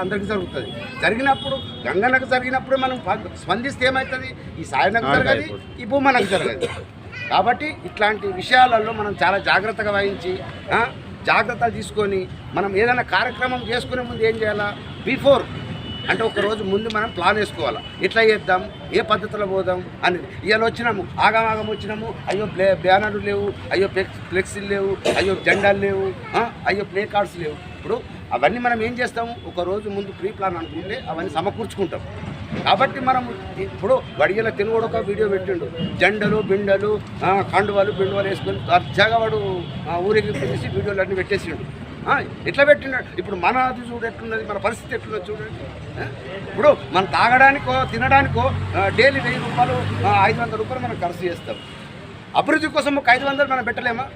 అందరికీ జరుగుతుంది. జరిగినప్పుడు గంగనకు జరిగినప్పుడు మనం స్పందిస్తే ఏమవుతుంది ఈ సాయనకు జరగదు ఈ భూమనకు జరగదు. కాబట్టి ఇట్లాంటి విషయాలలో మనం చాలా జాగ్రత్తగా వహించి జాగ్రత్తలు తీసుకొని మనం ఏదైనా కార్యక్రమం చేసుకునే ముందు ఏం చేయాలా? బిఫోర్. అంటే ఒక రోజు ముందు మనం ప్లాన్ వేసుకోవాలి. ఎట్లా చేద్దాం? ఏ పద్ధతిలో పోదాం? అని ఇవాళ వచ్చినాము ఆగమాగం వచ్చినాము అయ్యో ప్లే బ్యానర్లు లేవు అయ్యో ఫ్లెక్స్ ఫ్లెక్సీలు లేవు అయ్యో జెండాలు లేవు అయ్యో ప్లే కార్డ్స్ లేవు. ఇప్పుడు అవన్నీ మనం ఏం చేస్తాము? ఒక రోజు ముందు ప్రీ ప్లాన్ అనుకుంటే అవన్నీ సమకూర్చుకుంటాం. కాబట్టి మనం ఇప్పుడు వడిగల తెలుగుడు ఒక వీడియో పెట్టిండు. జెండలు బిండలు కండువాలు బిండువాలు వేసుకొని దర్జాగా వాడు ఊరికి తీసి వీడియోలు అన్నీ పెట్టేసిండు ఎట్లా పెట్టినాడు ఇప్పుడు మన అది చూడు ఎట్లున్నది మన పరిస్థితి ఎట్లున్నది చూడండి ఇప్పుడు మనం తాగడానికో తినడానికో డైలీ వెయ్యి రూపాయలు ఐదు వందల రూపాయలు మనం ఖర్చు చేస్తాం. అభివృద్ధి కోసం ఒక ఐదు వందలు మనం పెట్టలేమా?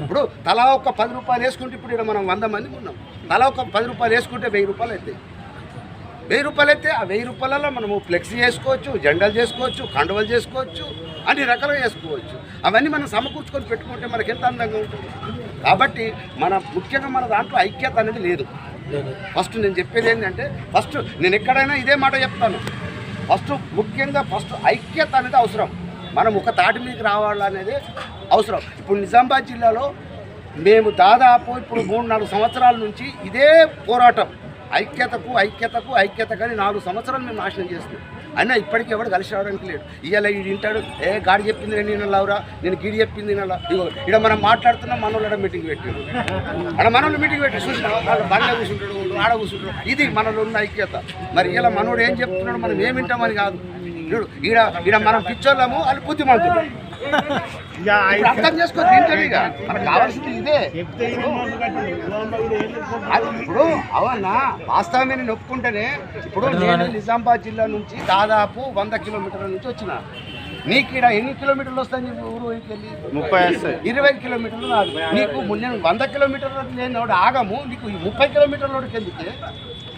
ఇప్పుడు తలా ఒక పది రూపాయలు వేసుకుంటే ఇప్పుడు ఇక్కడ మనం వంద మంది ఉన్నాం. తలా ఒక పది రూపాయలు వేసుకుంటే వెయ్యి రూపాయలు అవుతాయి వెయ్యి రూపాయలు అయితే ఆ వెయ్యి రూపాయలలో మనము ఫ్లెక్సీ చేసుకోవచ్చు జెండాలు చేసుకోవచ్చు కండువలు చేసుకోవచ్చు అన్ని రకాలుగా చేసుకోవచ్చు. అవన్నీ మనం సమకూర్చుకొని పెట్టుకుంటే మనకి ఎంత అందంగా ఉంటుంది? కాబట్టి మన ముఖ్యంగా మన దాంట్లో ఐక్యత అనేది లేదు. ఫస్ట్ నేను చెప్పేది ఏంటంటే ఫస్ట్ నేను ఎక్కడైనా ఇదే మాట చెప్తాను. ఫస్ట్ ముఖ్యంగా ఫస్ట్ ఐక్యత అనేది అవసరం. మనం ఒక తాటి మీదకి రావాలనేది అవసరం. ఇప్పుడు నిజామాబాద్ జిల్లాలో మేము దాదాపు ఇప్పుడు మూడు నాలుగు సంవత్సరాల నుంచి ఇదే పోరాటం. ఐక్యతకు ఐక్యతకు ఐక్యత కానీ నాలుగు సంవత్సరాలు మేము నాశనం చేస్తున్నాం. అయినా ఇప్పటికీ ఎవడు కలిసి రావడానికి లేడు. ఇవాళ ఈ వింటాడు ఏ గాడి చెప్పింది నేను వినాలవురా నేను గిడి చెప్పింది వినాలా ఇగో ఇక్కడ మనం మాట్లాడుతున్నాం మనోళ్ళ మీటింగ్ పెట్టాడు అక్కడ మనోళ్ళు మీటింగ్ పెట్టి చూసినా వాళ్ళు కూర్చుంటాడు ఆడ కూర్చుంటాడు ఇది మనలో ఉన్న ఐక్యత. మరి ఇలా మనోడు ఏం చెప్తున్నాడు మనం ఏం వింటామని కాదు. చూడు ఈడ ఈడ మనం పిచ్చోళ్ళము వాళ్ళు బుద్ధిమంతులు. ఇప్పుడు అర్థం చేసుకో ఇక. మనకు కావాల్సింది ఇదే. అది ఇప్పుడు అవునా వాస్తవమే నేను ఒప్పుకుంటేనే ఇప్పుడు నేను నిజామాబాద్ జిల్లా నుంచి దాదాపు వంద కిలోమీటర్ల నుంచి వచ్చిన. నీకు ఇక్కడ ఎన్ని కిలోమీటర్లు వస్తాయి నీకు ఊరు వెళ్ళి? ముప్పై ఇరవై కిలోమీటర్లు నీకు ము- నేను వంద కిలోమీటర్లు నేను ఆగము నీకు ఈ ముప్పై కిలోమీటర్లకి వెళ్తే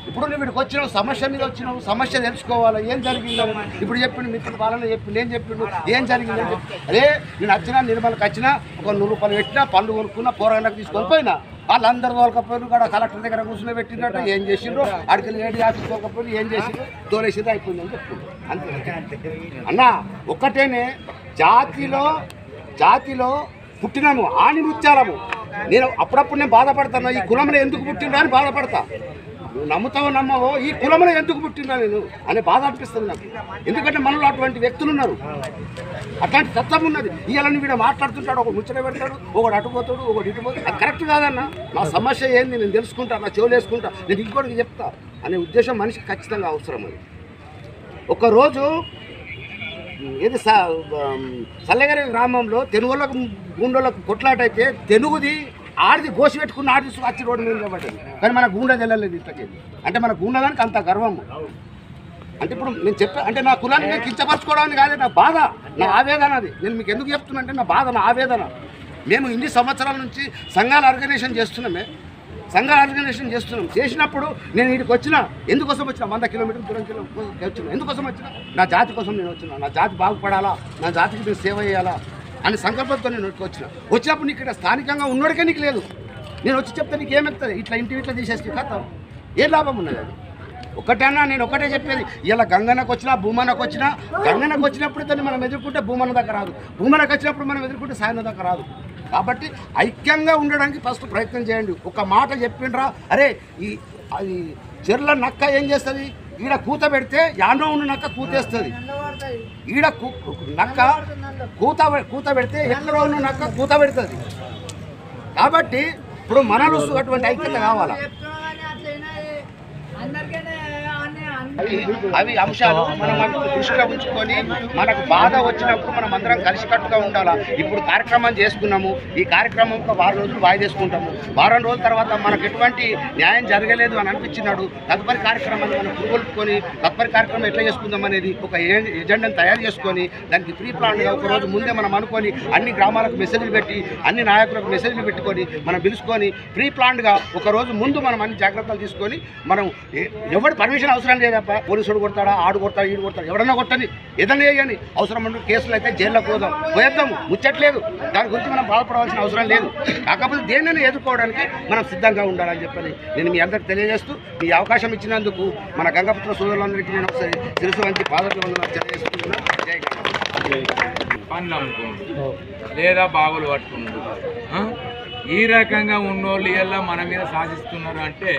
ఇప్పుడు నువ్వు ఇక్కడికి వచ్చినావు సమస్య మీద వచ్చినావు సమస్య తెలుసుకోవాలి? ఏం జరిగిందో? ఇప్పుడు చెప్పిండు మిత్రుడు పాలన చెప్పిండు ఏం చెప్పిండు ఏం జరిగిందని చెప్పి. అదే నేను వచ్చినా నిర్మలకి వచ్చినా ఒక నూరు రూపాయలు పెట్టినా పళ్ళు కొనుక్కున్నా పోరాళ్ళకి తీసుకొని పోయినా. వాళ్ళందరూ తోలకపోయిన కూడా కలెక్టర్ దగ్గర కూర్చుని పెట్టినట్టు ఏం చేసిండ్రు? అడిగి ఏడి ఆఫీస్ తోలకపోయి ఏం చేసిండ్రు? తోలేసింది అయిపోయింది అని అంతే. అన్న ఒక్కటేనే జాతిలో జాతిలో పుట్టినాము ఆని నృత్యాలము నేను అప్పుడప్పుడు నేను బాధపడతాను. ఈ కులంలో ఎందుకు పుట్టినా అని బాధపడతా. నువ్వు నమ్ముతావో నమ్మవో ఈ కులంలో ఎందుకు పుట్టినా నేను అనే బాధ అనిపిస్తుంది నాకు. ఎందుకంటే మనలో అటువంటి వ్యక్తులు ఉన్నారు. అట్లాంటి తత్వం ఉన్నది. ఇవాళ వీడు మాట్లాడుతుంటాడు ఒక ముచ్చట పెడతాడు ఒకడు అటుపోతాడు ఒకటి ఇటుపోతాడు అది కరెక్ట్ కాదన్న. నా సమస్య ఏంది? నేను తెలుసుకుంటా నా చెవులు వేసుకుంటా. నేను ఇంకోటికి చెప్తా అనే ఉద్దేశం మనిషికి ఖచ్చితంగా అవసరం అది. ఒకరోజు ఏది సల్లగరి గ్రామంలో తెలుగులకు గుండోళ్ళకు కొట్లాటైతే తెలుగుది తెనుగుది ఆడిది గోసి పెట్టుకున్న ఆడిది వచ్చి రోడ్డు మీద నిలబడ్డది. కానీ మన గుండె తెల్లలేదు ఇంతకి అంటే మన గుండెదానికి అంత గర్వము. అంటే ఇప్పుడు నేను చెప్పా అంటే నా కులాన్ని నేను కించపరచుకోవడానికి కాదు నా బాధ నా ఆవేదన అది. నేను మీకు ఎందుకు చెప్తున్నా అంటే నా బాధ నా ఆవేదన. మేము ఇన్ని సంవత్సరాల నుంచి సంఘాల ఆర్గనైజేషన్ చేస్తున్నామే. సంఘాలు ఆర్గనైజేషన్ చేస్తున్నాం. చేసినప్పుడు నేను వీడికి వచ్చిన ఎందుకోసం వచ్చిన? వంద కిలోమీటర్ల దూరం కిలోమీటర్ వచ్చిన. ఎందుకోసం వచ్చిన? నా జాతి కోసం నేను వచ్చిన. నా జాతి బాగుపడాలా? నా జాతికి నేను సేవ చేయాలా? అనే సంకల్పంతో నేను వచ్చిన. వచ్చినప్పుడు నీకు ఇక్కడ స్థానికంగా ఉన్నోడికే నీకు లేదు. నేను వచ్చి చెప్తే నీకు ఏమెత్తుంది? ఇట్లా ఇంటి ఇట్లా తీసేస్తే కథ. ఏం లాభం ఉన్నది అది? ఒకటన్నా నేను ఒకటే చెప్పేది. ఇలా గంగనకు వచ్చినా భూమనకు వచ్చినా గంగనకు వచ్చినప్పుడు దాన్ని మనం ఎదుర్కొంటే భూమన దగ్గర రాదు. భూమనకు వచ్చినప్పుడు మనం ఎదుర్కొంటే సాయన దగ్గర రాదు. కాబట్టి ఐక్యంగా ఉండడానికి ఫస్ట్ ప్రయత్నం చేయండి. ఒక మాట చెప్పిండ్రా అరే ఈ అది చెర్ల నక్క ఏం చేస్తుంది? ఈడ కూత పెడితే యానో ఉన్న నక్క కూతేస్తుంది. ఈడ నక్క కూత పె- కూత పెడితే ఎక్కడో ఉన్న నక్క కూత పెడుతుంది. కాబట్టి ఇప్పుడు మనలు అటువంటి ఐక్యత కావాలా? అవి అవి అంశాలు మనం దృష్టిలో ఉంచుకొని మనకు బాధ వచ్చినప్పుడు మనం అందరం కలిసికట్టుగా ఉండాలా? ఇప్పుడు కార్యక్రమం చేసుకున్నాము. ఈ కార్యక్రమం వారం రోజులు వాయిదేసుకుంటాము వారం రోజుల తర్వాత మనకు ఎటువంటి న్యాయం జరగలేదు అని అనిపించినాడు. తదుపరి కార్యక్రమాన్ని మనం పురుగొల్పుకొని తదుపరి కార్యక్రమం ఎట్లా చేసుకుందాం అనేది ఒక ఎజెండాను తయారు చేసుకొని దానికి ప్రీ ప్లాన్గా ఒక రోజు ముందే మనం అనుకొని అన్ని గ్రామాలకు మెసేజ్లు పెట్టి అన్ని నాయకులకు మెసేజ్లు పెట్టుకొని మనం పిలుచుకొని ప్రీ ప్లాన్గా ఒక రోజు ముందు మనం అన్ని జాగ్రత్తలు తీసుకొని మనం ఏ- ఎవరి పర్మిషన్ అవసరం లేదా తప్ప పోలీసుడు కొడతాడా ఆడు కొడతాడు ఈడు కొడతాడు? ఎవడన్నా కొట్టని ఏదన్నా వేయని అవసరం ఉంటే కేసులు అయితే జైల్లోకి పోదాం. పోయేద్దాము. ముచ్చట్లేదు. దాని గురించి మనం బాధపడవలసిన అవసరం లేదు. కాకపోతే దేనిని ఎదుర్కోవడానికి మనం సిద్ధంగా ఉండాలని చెప్పని నేను మీ అందరికి తెలియజేస్తూ ఈ అవకాశం ఇచ్చినందుకు మన గంగపుత్ర సోదరులందరికీ నేను ఒకసారి తెలుసు మంచి పాదక తెలియజేస్తున్నాను. జై లేదా బాగులు పట్టుకుంటు ఈ రకంగా ఉన్నోళ్ళు ఇలా మన మీద సాధిస్తున్నారు అంటే